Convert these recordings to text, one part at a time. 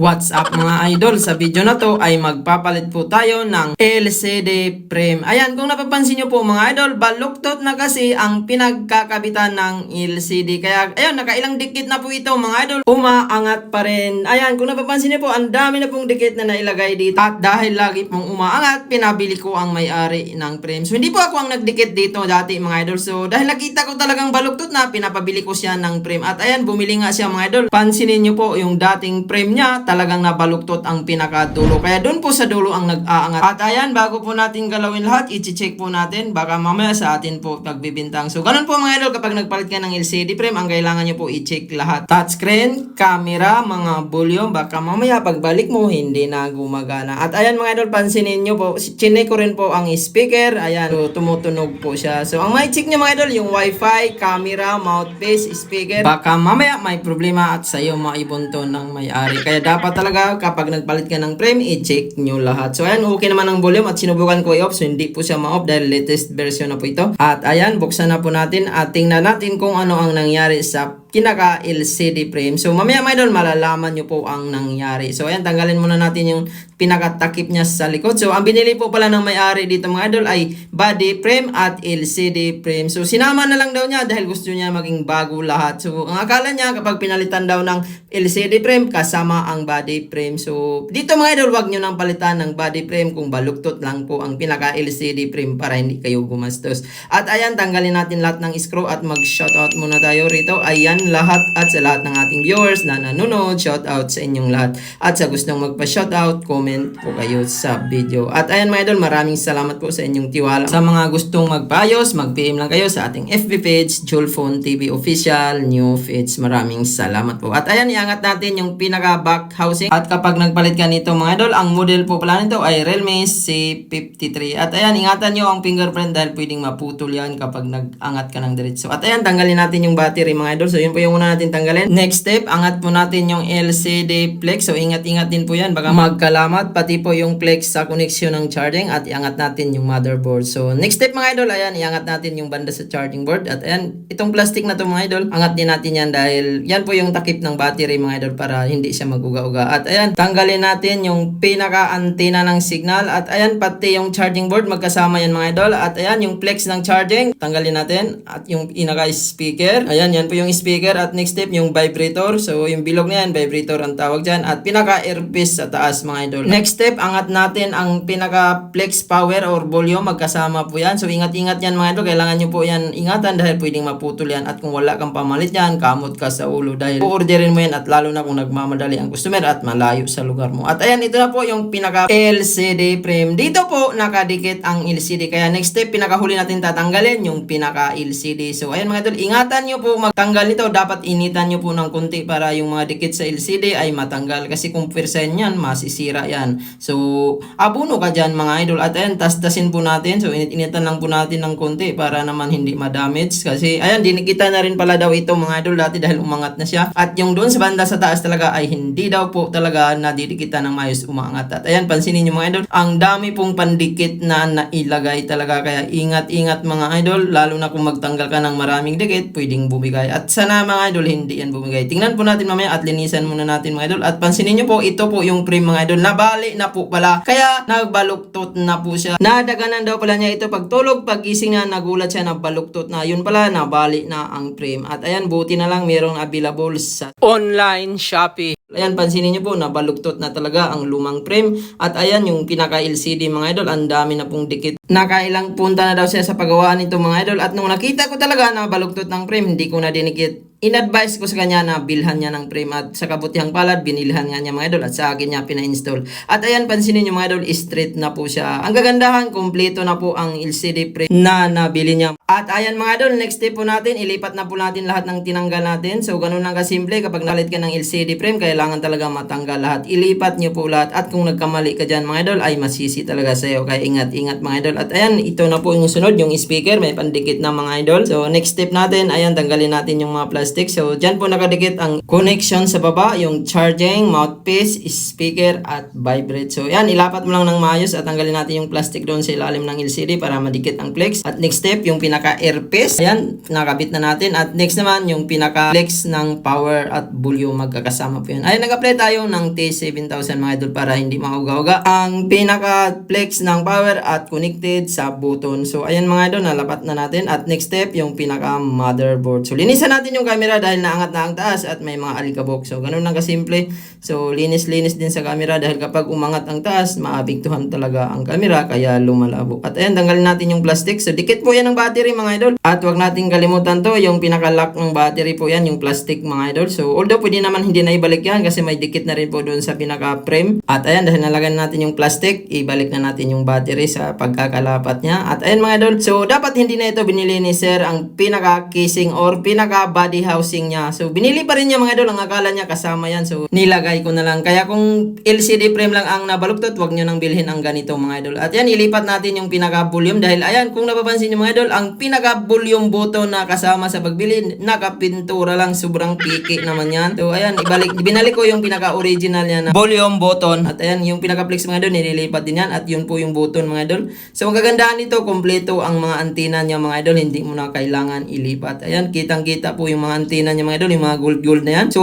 What's up mga idol? Sa video na to ay magpapalit po tayo ng LCD frame. Ayan, kung napapansin nyo po mga idol, baluktot na kasi ang pinagkakabitan ng LCD. Kaya, ayun, nakailang dikit na po ito mga idol. Umaangat pa rin. Ayan, kung napapansin nyo po, ang dami na pong dikit na nailagay dito. At dahil lagi pong umaangat, pinabili ko ang may-ari ng frame. So, hindi po ako ang nagdikit dito dati mga idol. So, dahil nakita ko talagang baluktot na, pinapabili ko siya ng frame. At ayan, bumili nga siya mga idol. Pansinin nyo po yung dating frame niya, talagang nabaluktot ang pinakadulo. Kaya doon po sa dulo ang nag-aangat. At ayan, bago po natin galawin lahat, i-check po natin. Baka mamaya sa atin po pagbibintang. So, ganun po mga idol, kapag nagpalit ka ng LCD frame, ang kailangan nyo po i-check lahat. Touchscreen, camera, mga volume, baka mamaya pagbalik mo, hindi na gumagana. At ayan mga idol, pansinin nyo po, chinek ko rin po ang speaker. Ayan, so, tumutunog po siya. So, ang may check nyo mga idol, yung wifi, camera, mouthpiece, speaker. Baka mamaya may problema at sa'yo maibunto ng may-ari. Kaya dapat talaga kapag nagpalit ka ng frame, i-check nyo lahat. So ayan, okay naman ang volume at sinubukan ko i-off. So hindi po siya ma-off dahil latest version na po ito. At ayan, buksan na po natin at tingnan natin kung ano ang nangyari sa kinaka LCD frame. So mamaya mga idol, malalaman nyo po ang nangyari. So ayan, tanggalin muna natin yung pinakatakip niya sa likod. So ang binili po pala ng may-ari dito mga idol ay body frame at LCD frame. So sinama na lang daw niya dahil gusto niya maging bago lahat. So ang akala niya kapag pinalitan daw ng LCD frame kasama ang body frame. So dito mga idol, wag nyo nang palitan ng body frame kung baluktot lang po ang pinaka LCD frame para hindi kayo gumastos. At ayan, tanggalin natin lahat ng screw at mag-shoutout muna tayo rito. Ayan lahat at sa lahat ng ating viewers na nanonood, shoutout sa inyong lahat. At sa gustong magpa-shoutout, comment po kayo sa video. At ayan mga idol, maraming salamat po sa inyong tiwala. Sa mga gustong magpayos, mag-PM lang kayo sa ating FB page, Julphone TV Official, New Feeds. Maraming salamat po. At ayan, iangat natin yung pinaka back housing. At kapag nagpalit ka nito mga idol, ang model po pala nito ay Realme C53. At ayan, ingatan nyo ang fingerprint dahil pwedeng maputol yan kapag nag-angat ka ng diretso. At ayan, tanggalin natin yung battery mga idol. So yun po yung una natin tanggalin. Next step, angat po natin yung LCD flex. So ingat-ingat din po yan. Baka magkalamat. Pati po yung flex sa connection ng charging. At iangat natin yung motherboard. So next step mga idol, ayan, iangat natin yung banda sa charging board. At ayan, itong plastic na to mga idol, angat din natin yan dahil yan po yung takip ng battery mga idol para hindi siya mag-uga-uga. At ayan, tanggalin natin yung pinaka-antena ng signal. At ayan, pati yung charging board magkasama yan mga idol. At ayan, yung flex ng charging, tanggalin natin. At yung pinaka-speaker, ayan, yan po yung speaker. At next step, yung vibrator. So, yung bilog na yan, vibrator ang tawag dyan. At pinaka-earpiece sa taas mga idol. Next step, angat natin ang pinaka-flex power or volume. Magkasama po yan. So, ingat-ingat yan mga idol. Kailangan nyo po yan ingatan dahil pwedeng maputol yan. At kung wala kang pamalit yan, kamot ka sa ulo. Dahil orderin mo yan at lalo na kung nagmamadali ang customer at malayo sa lugar mo. At ayan, ito na po yung pinaka-LCD frame. Dito po, nakadikit ang LCD. Kaya next step, pinakahuli natin tatanggalin yung pinaka-LCD. So, ayan mga idol, ingatan nyo po magtanggal nito. Dapat initan nyo po ng kunti para yung mga dikit sa LCD ay matanggal. Kasi kung persen yan, masisira yan. So, abuno ka dyan mga idol. At ayan, tas-tasin po natin. So, init-initan lang po natin ng kunti para naman hindi ma-damage. Kasi, ayan, dinikita na rin pala daw ito mga idol dati dahil umangat na siya. At yung doon sa banda sa taas talaga ay hindi daw po talaga nadidikita ng mayos umangat. At ayan, pansinin nyo mga idol, ang dami pong pandikit na nailagay talaga. Kaya ingat-ingat mga idol, lalo na kung magtanggal ka ng maraming dikit, pwedeng bumigay. At sana mga idol, hindi yan bumigay. Tingnan po natin mamaya at linisan muna natin mga idol. At pansinin nyo po, ito po yung frame mga idol. Nabali na po pala. Kaya nagbaluktot na po siya. Nadaganan daw pala niya ito pagtulog. Pagising niya, nagulat siya na baluktot na. Yun pala, nabali na ang frame. At ayan, buti na lang merong available sa online Shopee. Ayan, pansinin niyo po, nabaluktot na talaga ang lumang frame. At ayan, yung pinaka-LCD mga idol, ang dami na pong dikit. Nakailang punta na daw siya sa paggawa nito mga idol. At nung nakita ko talaga na baluktot ng frame, hindi ko na dinikit in-advise ko sa kanya na bilhan niya ng frame at sa kabutihang palad, binilhan nga niya mga idol at sa akin niya pina-install. At ayan, pansinin niyo mga idol, straight na po siya. Ang gagandahan, kumpleto na po ang LCD frame na nabili niya. At ayan mga idol, next step po natin, ilipat na po natin lahat ng tinanggal natin. So, ganun lang kasimple, kapag nalit ka ng LCD frame, kailangan talaga matanggal lahat. Ilipat niyo po lahat at kung nagkamali ka dyan mga idol, ay masisi talaga sa'yo. Kaya ingat-ingat mga idol. At ayan, ito na po yung sunod, yung speaker, may pandikit na mga idol. So, next step natin, ayan, tanggalin natin yung mga plastic. So, dyan po nakadikit ang connection sa baba, yung charging, mouthpiece, speaker, at vibrate. So, yan, ilapat mo lang ng maayos at tanggalin natin yung plastic doon sa ilalim ng LCD para madikit ang flex. At next step, yung pinaka-earpiece. Ayan, nakabit na natin. At next naman, yung pinaka-flex ng power at volume magkakasama po yan. Ayan, nag-apply tayo ng T7000 mga idol para hindi mauga-uga. Ang pinaka-flex ng power at connected sa button. So, ayan mga idol, nalapat na natin. At next step, yung pinaka-motherboard. So, linisan natin yung camera dahil naangat na ang taas at may mga alikabok. So, ganun lang kasimple. So, linis-linis din sa camera dahil kapag umangat ang taas, maapektuhan talaga ang camera kaya lumalabo. At ayan, tanggalin natin yung plastic. So, dikit po yan ng battery mga idol. At wag natin kalimutan to, yung pinaka-lock ng battery po yan, yung plastic mga idol. So, although pwede naman hindi na ibalik yan kasi may dikit na rin po doon sa pinaka-frame. At ayan, dahil nalagyan natin yung plastic, ibalik na natin yung battery sa pagkakalapat niya. At ayan mga idol, so dapat hindi na ito binili ni sir ang pinaka-casing or pinaka-body housing niya. So, binili pa rin niya mga idol, ang akala niya kasama yan. So, nilagay ko na lang. Kaya kung LCD frame lang ang nabaluktot, wag nyo nang bilhin ang ganito mga idol. At yan, ilipat natin yung pinaka-volume dahil ayan, kung napapansin nyo mga idol, ang pinaka-volume button na kasama sa pagbili, nakapintura lang, sobrang piki naman yan. So ayan, ibalik, binalik ko yung pinaka-original niya na volume button. At ayan, yung pinaka-flex mga idol, nililipat din yan. At yun po yung button mga idol. So ang kagandahan nito, kompleto ang mga antena niya mga idol, hindi mo na kailangan ilipat. Ayan, kitang-kita po yung mga antena niya mga idol, yung mga gold-gold na yan. So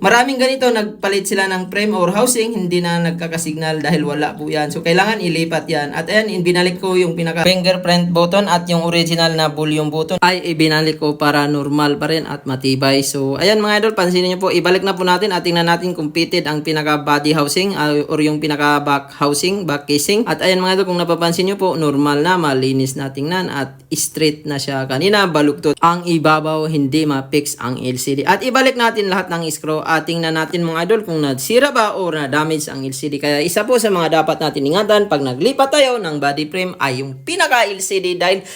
maraming ganito, nagpalit sila ng frame or housing, hindi na nagkakasignal dahil wala po yan. So kailangan ilipat yan. At ayan, in- binalik ko yung pinaka fingerprint button at yung original na volume button ay ibinalik ko para normal pa rin at matibay. So ayan mga idol, pansinin niyo po, ibalik na po natin at tingnan natin kung fitted ang pinaka body housing uh, or yung pinaka back housing, back casing. At ayan mga idol, kung napapansin niyo po, normal na, malinis na tingnan at straight na siya kanina, baluktot. Ang ibabaw, hindi ma-fix ang LCD. At ibalik natin lahat ng screw at tingnan natin mga idol kung nagsira ba o na-damage ang LCD. Kaya isa po sa mga dapat natin ingatan pag naglipat tayo ng body frame ay yung pinaka-LCD dahil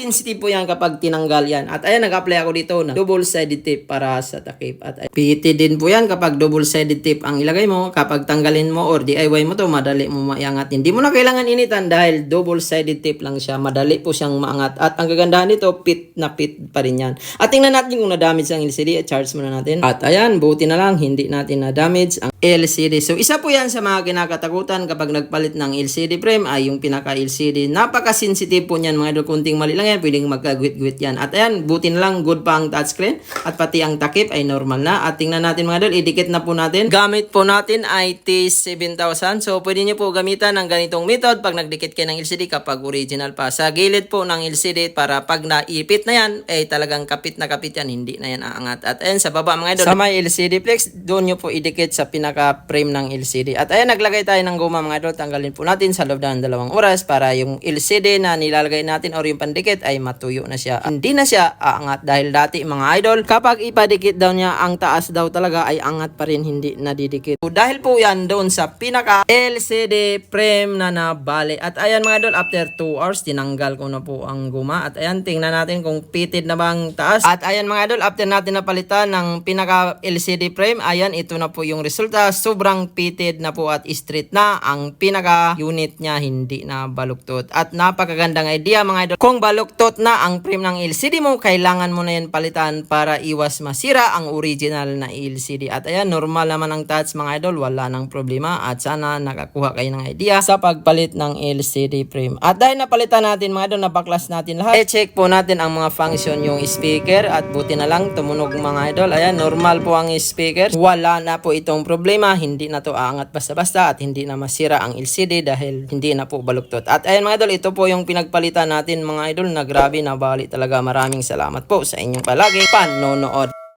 napaka-sensitive po yan kapag tinanggal yan. At ayan, nag-apply ako dito na double-sided tape para sa takip. At PT din po yan kapag double-sided tape ang ilagay mo. Kapag tanggalin mo or DIY mo to, madali mo maiangat. Hindi mo na kailangan initan dahil double-sided tape lang siya. Madali po siyang maangat. At ang kagandahan nito, pit na pit pa rin yan. At tingnan natin kung na-damage ang LCD. Charge muna natin. At ayan, buti na lang, hindi natin na-damage ang LCD. So, isa po yan sa mga kinakatakutan kapag nagpalit ng LCD frame ay yung pinaka-LCD. Napaka-sensitive po niyan mga idol. Kunting mali lang yan, pwedeng magkagwit-gwit yan. At ayan, buti na lang, good pa ang touchscreen. At pati ang takip ay normal na. At tingnan natin mga idol, idikit na po natin. Gamit po natin ay T7000. So, pwede nyo po gamitan ng ganitong method pag nagdikit kayo ng LCD kapag original pa. Sa gilid po ng LCD para pag naipit na yan, ay talagang kapit na kapit yan, hindi na yan aangat. At ayan, sa baba mga idol, sa may LCD flex, doon nyo po idikit sa pinaka-frame ng LCD. At ayan, naglagay tayo ng goma mga idol, tanggalin po natin sa loob ng dalawang oras para yung LCD na nilalagay natin or yung pandikit ay matuyo na siya. Hindi na siya aangat dahil dati mga idol, kapag ipadikit daw niya ang taas daw talaga ay angat pa rin, hindi nadidikit. So, dahil po yan doon sa pinaka LCD frame na nabali. At ayan mga idol, after 2 hours, tinanggal ko na po ang guma. At ayan, tingnan natin kung fitted na bang taas. At ayan mga idol, after natin napalitan ng pinaka LCD frame, ayan, ito na po yung resulta. Sobrang fitted na po at straight na. Ang pinaka unit niya hindi na baluktot. At napakagandang idea mga idol. Kung baluktot na ang frame ng LCD mo, kailangan mo na yan palitan para iwas masira ang original na LCD. At ayan, normal naman ang touch mga idol, wala nang problema. At sana nakakuha kayo ng idea sa pagpalit ng LCD frame. At dahil napalitan natin mga idol, napaklas natin lahat, i-check po natin ang mga function yung speaker at buti na lang tumunog mga idol. Ayan, normal po ang speaker. Wala na po itong problema, hindi na to aangat basta-basta at hindi na masira ang LCD dahil hindi na po baluktot. At ayan mga idol, ito po yung pinagpalitan natin mga idol na grabe na bali talaga. Maraming salamat po sa inyong palagi panonood.